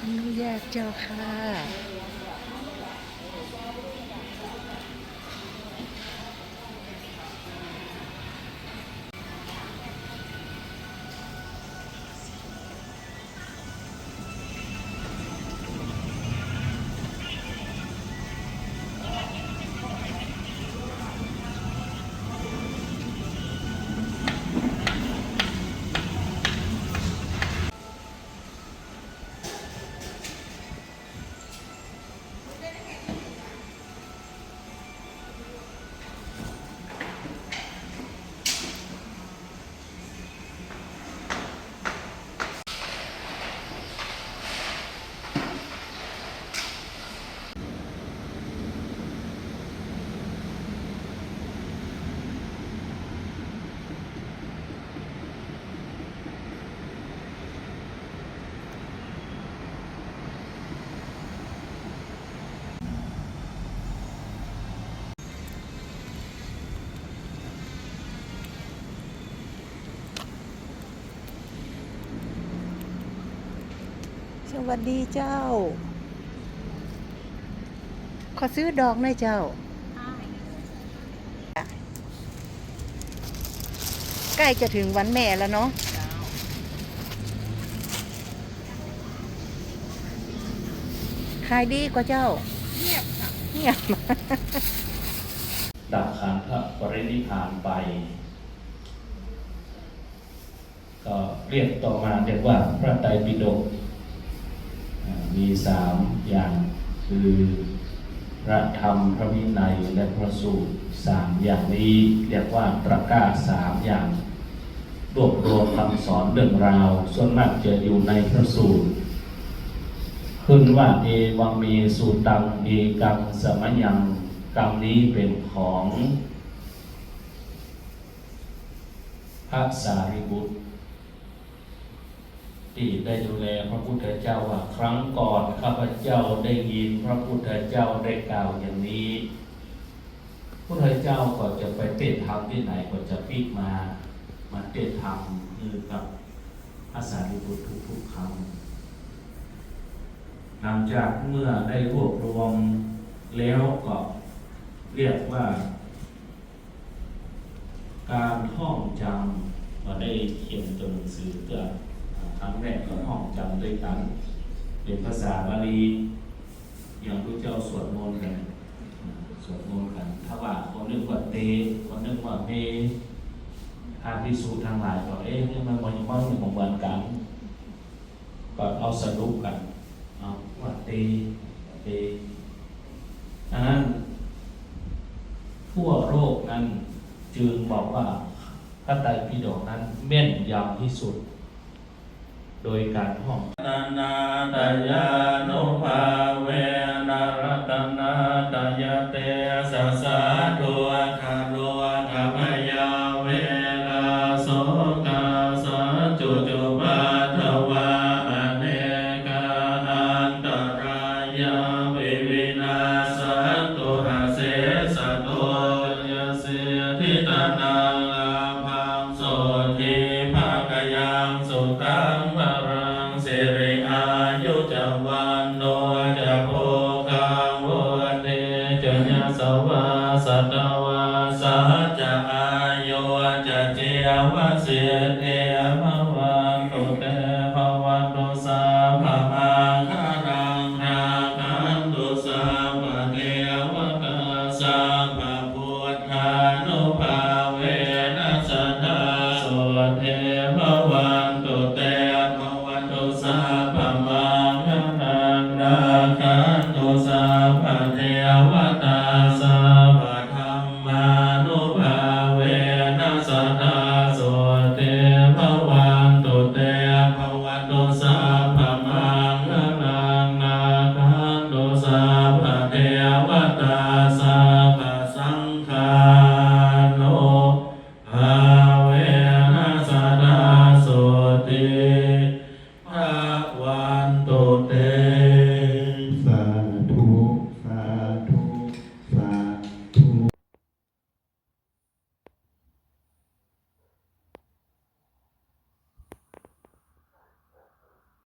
ออนุญาตเจ้าค่ะ สวัสดีเจ้า ขอซื้อดอกหน่อยเจ้า ใกล้จะถึงวันแม่แล้วเนาะขายดีกว่าเจ้า เงียบค่ะเงียบ ดับขันธ์พระปรินิพานไป ก็เรียกต่อมาเรียกว่าพระไตรปิฎก มีสามอย่างคือพระธรรมพระวินัยและพระสูตรสามอย่างนี้เรียกว่าตรกร้าสามอย่างรวบรวมคำสอนเรื่องราว ส่วนมากจะอยู่ในพระสูตรขึ้นว่าเอวังมีสูตังเอกังสมยังกรรมนี้เป็นของพระสารีบุตร ที่ได้ดูแลพระพุทธเจ้าว่าครั้งก่อนข้าพเจ้าได้ยินพระพุทธเจ้าได้กล่าวอย่างนี้พระพุทธเจ้าก็จะไปเต้นธรรมที่ไหนก็จะพิกมามาเต้นธรรมคือกับพระสารีบุตรทุกๆครั้งหลังจากเมื่อได้รวบรวมแล้วก็เรียกว่า การท่องจำมาได้เขียนตัวหนังสือเกิด ครั้งแรกก็ท่องจำด้วยกัน เป็นภาษาบาลีอย่างพระเจ้าสวดมนต์กันสวดมนต์กันถ้าว่าคนหนึงว่าเตคนหนึงว่าเมทางพิสูจน์ทางหลายก็เอ๊ะนี่มันมันมันของวันกันก็เอาสรุปกันเอาว่าตีตีดังนั้นทั่วโลกนั้นจึงบอกว่าพระไตรปิฎกนั้นแม่นยำที่สุด โดยการท่องตนาตยานุภาเวนรตนาตยเตสะสาตุคารุธรรมยาเวลาโสกาสะจุจุปาทวาอเนกาอันตรายาวิวินาสตุหาเสสะโตยเสทิตนา sin สา